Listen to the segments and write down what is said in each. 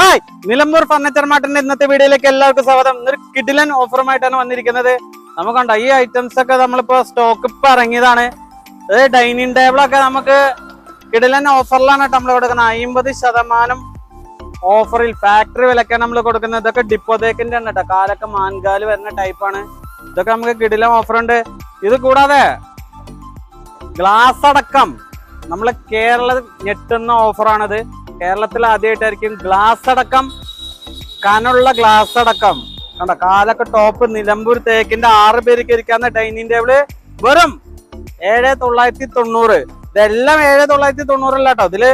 Hi Nilambur furniture മാർട്ടിന്റെ ഇന്നത്തെ വീഡിയോയിലേക്ക് എല്ലാവർക്കും സ്വാഗതം. ഇന്നൊരു കിഡിലൻ ഓഫറുമായിട്ടാണ് വന്നിരിക്കുന്നത്. നമുക്കുണ്ടോ ഈ ഐറ്റംസ് ഒക്കെ നമ്മളിപ്പോ സ്റ്റോക്ക് ഇപ്പൊ ഇറങ്ങിയതാണ്. അതായത് ഡൈനിങ് ടേബിളൊക്കെ നമുക്ക് കിഡിലൻ ഓഫറിലാണ് നമ്മൾ കൊടുക്കുന്നത്. അമ്പത് ശതമാനം ഓഫറിൽ ഫാക്ടറി വിലക്കാണ് നമ്മൾ കൊടുക്കുന്നത്. ഇതൊക്കെ ഡിപ്പോതേക്കിന്റെ ആണ് കേട്ടോ. കാലൊക്കെ മാൻകാൽ വരുന്ന ടൈപ്പാണ് ഇതൊക്കെ നമുക്ക് കിഡിലൻ ഓഫർ ഉണ്ട്. ഇത് കൂടാതെ ഗ്ലാസ് അടക്കം നമ്മളെ കേരള ഞെട്ടുന്ന ഓഫറാണിത് കേരളത്തിൽ ആദ്യമായിട്ടായിരിക്കും ഗ്ലാസ് അടക്കം കനുള്ള ഗ്ലാസ് അടക്കം. കണ്ട കാലൊക്കെ ടോപ്പ് നിലമ്പൂർ തേക്കിന്റെ ആറ് പേർക്ക് ഇരിക്കാവുന്ന ഡൈനിങ് ടേബിൾ വെറും ഏഴ് തൊള്ളായിരത്തി തൊണ്ണൂറ്. ഇതെല്ലാം ഏഴ് തൊള്ളായിരത്തി തൊണ്ണൂറല്ല കേട്ടോ ഇതിൽ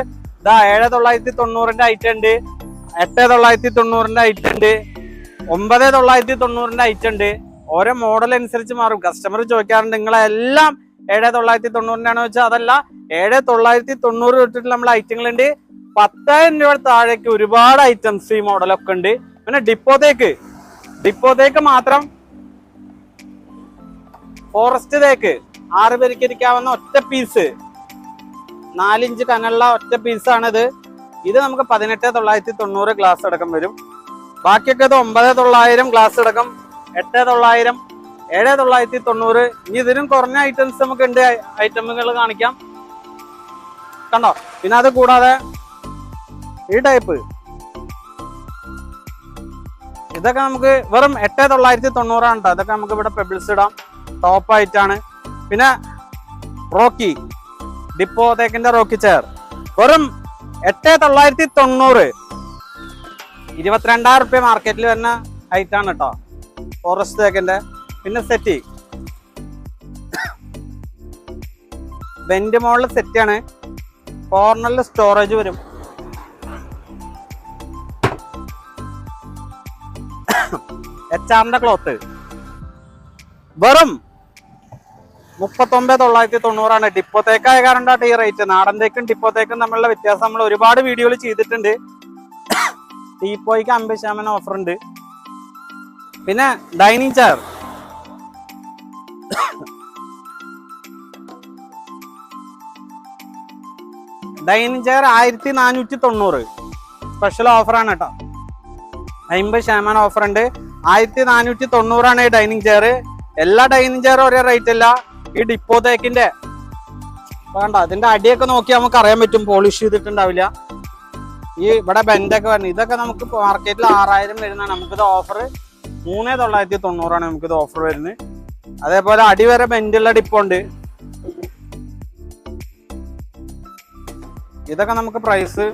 ഇതാ ഏഴ് തൊള്ളായിരത്തി തൊണ്ണൂറിന്റെ ഐറ്റം ഉണ്ട് എട്ട് തൊള്ളായിരത്തി തൊണ്ണൂറിന്റെ ഐറ്റം ഉണ്ട് ഒമ്പത് തൊള്ളായിരത്തി തൊണ്ണൂറിന്റെ ഐറ്റം ഉണ്ട്. ഓരോ മോഡൽ അനുസരിച്ച് മാറും. കസ്റ്റമർ ചോദിക്കാറുണ്ട് നിങ്ങളെല്ലാം ഏഴ് തൊള്ളായിരത്തി ആണോ വെച്ചാൽ അതല്ല ഏഴ് തൊള്ളായിരത്തി തൊണ്ണൂറ് തൊട്ടിട്ട് നമ്മൾ ഐറ്റങ്ങളുണ്ട് പത്തായിരം രൂപ താഴേക്ക് ഒരുപാട് ഐറ്റംസ് ഈ മോഡലൊക്കെ ഉണ്ട്. പിന്നെ ഡിപ്പോത്തേക്ക് ഡിപ്പോത്തേക്ക് മാത്രം ഫോറസ്റ്റ് തേക്ക് ആറ് പേർക്ക് ഇരിക്കാവുന്ന ഒറ്റ പീസ് നാലിഞ്ച് കനുള്ള ഒറ്റ പീസാണിത് ഇത് നമുക്ക് പതിനെട്ട് തൊള്ളായിരത്തി തൊണ്ണൂറ് ഗ്ലാസ് അടക്കം വരും. ബാക്കിയൊക്കെ ഇത് ഒമ്പത് തൊള്ളായിരം ഗ്ലാസ് അടക്കം എട്ട് തൊള്ളായിരം ഏഴ് തൊള്ളായിരത്തി തൊണ്ണൂറ്. ഇനി ഇതിനും കുറഞ്ഞ ഐറ്റംസ് നമുക്ക് ഉണ്ട്. ഐറ്റമുകൾ കാണിക്കാം. കണ്ടോ? പിന്നെ അത് കൂടാതെ ഈ ടൈപ്പ് ഇതൊക്കെ നമുക്ക് വെറും എട്ട് തൊള്ളായിരത്തി തൊണ്ണൂറാണ് കേട്ടോ ഇതൊക്കെ നമുക്ക് ഇവിടെ പെബിൾസ് ഇടാം. ടോപ്പ് ആയിട്ടാണ്. പിന്നെ റോക്കി ഡിപ്പോ തേക്കിന്റെ റോക്കി ചെയർ വെറും എട്ട് തൊള്ളായിരത്തി തൊണ്ണൂറ്. ഇരുപത്തിരണ്ടായിരം റുപ്യ മാർക്കറ്റിൽ വരുന്ന ഹൈറ്റ് ആണ് കേട്ടോ ഫോറസ്റ്റ് തേക്കിന്റെ. പിന്നെ സെറ്റി ബെൻഡ് മോളിൽ സെറ്റ് ആണ്. കോർണറിൽ സ്റ്റോറേജ് വരും. എച്ച് ആറിന്റെ ക്ലോത്ത് വെറും മുപ്പത്തൊമ്പത് തൊള്ളായിരത്തി തൊണ്ണൂറാണ്. ഡിപ്പോത്തേക്കായ കാരണം ഈ റേറ്റ് നാടൻ തേക്കും ഡിപ്പോ തേക്കും തമ്മിലുള്ള വ്യത്യാസം നമ്മൾ ഒരുപാട് വീഡിയോകൾ ചെയ്തിട്ടുണ്ട്. ടീപ്പോയ്ക്ക് അമ്പത് ശതമാനം ഓഫർ ഉണ്ട്. പിന്നെ ഡൈനിങ് ചെയർ ഡൈനിങ് ചെയർ ആയിരത്തി നാനൂറ്റി തൊണ്ണൂറ്. സ്പെഷ്യൽ ഓഫറാണ് കേട്ടോ. അമ്പത് ശതമാനം ഓഫർ ഉണ്ട് ആയിരത്തി നാനൂറ്റി തൊണ്ണൂറാണ് ഈ ഡൈനിങ് ചെയർ. എല്ലാ ഡൈനിങ് ചെയറും ഒരേ റേറ്റ് അല്ല ഈ ഡിപ്പോ തേക്കിന്റെ വേണ്ട അതിന്റെ അടിയൊക്കെ നോക്കിയാൽ നമുക്ക് അറിയാൻ പറ്റും. പോളിഷ് ചെയ്തിട്ടുണ്ടാവില്ല. ഈ ഇവിടെ ബെൻഡൊക്കെ വരുന്നത് ഇതൊക്കെ നമുക്ക് മാർക്കറ്റിൽ ആറായിരം വരുന്നതാണ്. നമുക്കിത് ഓഫർ മൂന്ന് തൊള്ളായിരത്തി തൊണ്ണൂറാണ് നമുക്കിത് ഓഫർ വരുന്നത്. അതേപോലെ അടി വരെ ബെൻഡുള്ള ഡിപ്പോ ഉണ്ട്. ഇതൊക്കെ നമുക്ക് പ്രൈസ്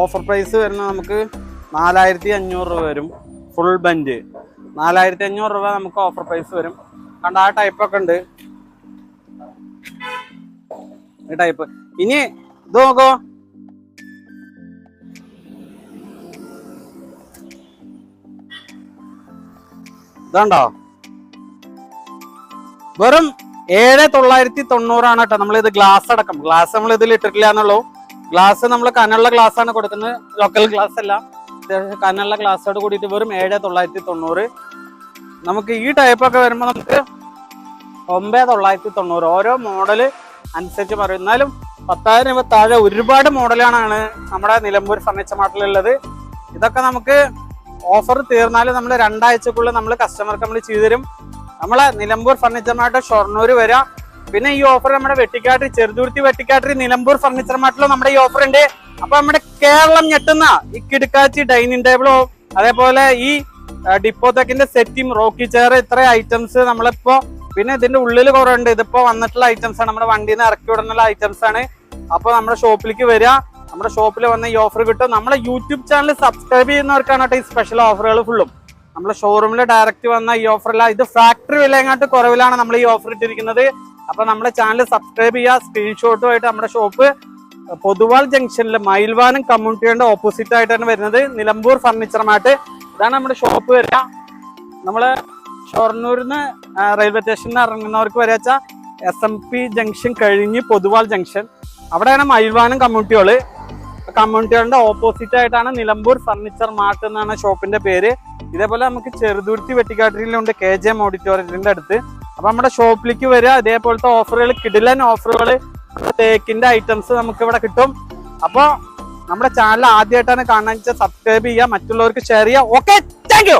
ഓഫർ പ്രൈസ് വരുന്നത് നമുക്ക് നാലായിരത്തി അഞ്ഞൂറ് രൂപ വരും. ഫുൾ ബെഞ്ച് നാലായിരത്തി അഞ്ഞൂറ് രൂപ നമുക്ക് ഓഫർ പ്രൈസ് വരും. കണ്ട ആ ടൈപ്പ് ഒക്കെ ഉണ്ട്. ഈ ടൈപ്പ് ഇനി ഇത് നോക്കോ. ഇതുണ്ടോ? വെറും ഏഴ് തൊള്ളായിരത്തി തൊണ്ണൂറാണ് കേട്ടോ നമ്മളിത് ഗ്ലാസ് അടക്കം. ഗ്ലാസ് നമ്മൾ ഇതിൽ ഇട്ടിട്ടില്ല എന്നുള്ളൂ. ഗ്ലാസ് നമ്മൾ കനുള്ള ഗ്ലാസ് ആണ് കൊടുക്കുന്നത്. ലോക്കൽ ഗ്ലാസ് അല്ല. അത്യാവശ്യം കനുള്ള ഗ്ലാസ്സോട് കൂടിയിട്ട് വെറും ഏഴ് തൊള്ളായിരത്തി തൊണ്ണൂറ്. നമുക്ക് ഈ ടൈപ്പ് ഒക്കെ വരുമ്പോൾ നമുക്ക് ഒമ്പത് തൊള്ളായിരത്തി തൊണ്ണൂറ്. ഓരോ മോഡൽ അനുസരിച്ച് പറയും. എന്നാലും പത്തായിരം രൂപ താഴെ ഒരുപാട് മോഡലാണ് നമ്മുടെ നിലമ്പൂർ ഫർണിച്ചർ മാർട്ടിലുള്ളത് ഇതൊക്കെ നമുക്ക് ഓഫർ തീർന്നാലും നമ്മൾ രണ്ടാഴ്ചക്കുള്ളിൽ നമ്മൾ കസ്റ്റമർക്ക് നമ്മൾ ചെയ്തു തരും നമ്മളെ നിലമ്പൂർ ഫർണിച്ചർ മാർട്ട് ഷൊർണൂർ വരാം പിന്നെ ഈ ഓഫർ നമ്മുടെ വെട്ടിക്കാട്ടിൽ ചെറുതുരുത്തി വെട്ടിക്കാട്ടിൽ നിലമ്പൂർ ഫർണിച്ചർ മാർട്ടിലും നമ്മുടെ ഈ ഓഫർ ഉണ്ട്. അപ്പൊ നമ്മുടെ കേരളം ഞെട്ടുന്ന ഈ കിടക്കാച്ചി ഡൈനിങ് ടേബിളോ അതേപോലെ ഈ ഡിപ്പോതെക്കിന്റെ സെറ്റും റോക്കി ചെയർ ഇത്ര ഐറ്റംസ് നമ്മളിപ്പോ പിന്നെ ഇതിന്റെ ഉള്ളിൽ കുറേ ഉണ്ട്. ഇതിപ്പോ വന്നിട്ടുള്ള ഐറ്റംസ് ആണ്. നമ്മുടെ വണ്ടിയിൽ നിന്ന് ഇറക്കി വിടുന്നുള്ള ഐറ്റംസ് ആണ്. അപ്പൊ നമ്മുടെ ഷോപ്പിലേക്ക് വരിക. നമ്മുടെ ഷോപ്പിൽ വന്ന ഈ ഓഫർ കിട്ടും. നമ്മുടെ യൂട്യൂബ് ചാനൽ സബ്സ്ക്രൈബ് ചെയ്യുന്നവർക്കാണ് കേട്ടോ ഈ സ്പെഷ്യൽ ഓഫറുകൾ ഫുള്ളും നമ്മുടെ ഷോറൂമിൽ ഡയറക്റ്റ് വന്ന ഈ ഓഫറല്ല ഇത് ഫാക്ടറി വിലയങ്ങാട്ട് കുറവിലാണ് നമ്മൾ ഈ ഓഫർ ഇട്ടിരിക്കുന്നത്. അപ്പൊ നമ്മുടെ ചാനൽ സബ്സ്ക്രൈബ് ചെയ്യുക സ്ക്രീൻഷോട്ടുമായിട്ട് നമ്മുടെ ഷോപ്പ് പൊതുവാൾ ജംഗ്ഷനിൽ മയിൽവാനം കമ്മ്യൂണിറ്റിയുടെ ഓപ്പോസിറ്റ് ആയിട്ടാണ് വരുന്നത്. നിലമ്പൂർ ഫർണിച്ചർ മാർട്ട് ഇതാണ് നമ്മുടെ ഷോപ്പ് വരിക. നമ്മൾ ഷൊർണൂരിൽ നിന്ന് റെയിൽവേ സ്റ്റേഷനിൽ ഇറങ്ങുന്നവർക്ക് വരെ വെച്ചാൽ എസ് എം പി ജംഗ്ഷൻ കഴിഞ്ഞ് പൊതുവാൾ ജംഗ്ഷൻ അവിടെയാണ് മയിൽവാനം കമ്മ്യൂണിറ്റികൾ കമ്മ്യൂണിറ്റികളുടെ ഓപ്പോസിറ്റ് ആയിട്ടാണ് നിലമ്പൂർ ഫർണിച്ചർ മാർട്ട് എന്നാണ് ഷോപ്പിന്റെ പേര്. ഇതേപോലെ നമുക്ക് ചെറുതുരുത്തി വെട്ടിക്കാട്ടിലുണ്ട് കെ ജെ എം ഓഡിറ്റോറിയത്തിന്റെ അടുത്ത്. അപ്പൊ നമ്മുടെ ഷോപ്പിലേക്ക് വരിക. ഇതേപോലത്തെ ഓഫറുകൾ കിടിലൻ ഓഫറുകൾ തേക്കിന്റെ ഐറ്റംസ് നമുക്ക് ഇവിടെ കിട്ടും. അപ്പൊ നമ്മുടെ ചാനൽ ആദ്യമായിട്ടാണ് കാണാൻ വെച്ചാൽ സബ്സ്ക്രൈബ് ചെയ്യുക മറ്റുള്ളവർക്ക് ഷെയർ ചെയ്യുക. Okay thank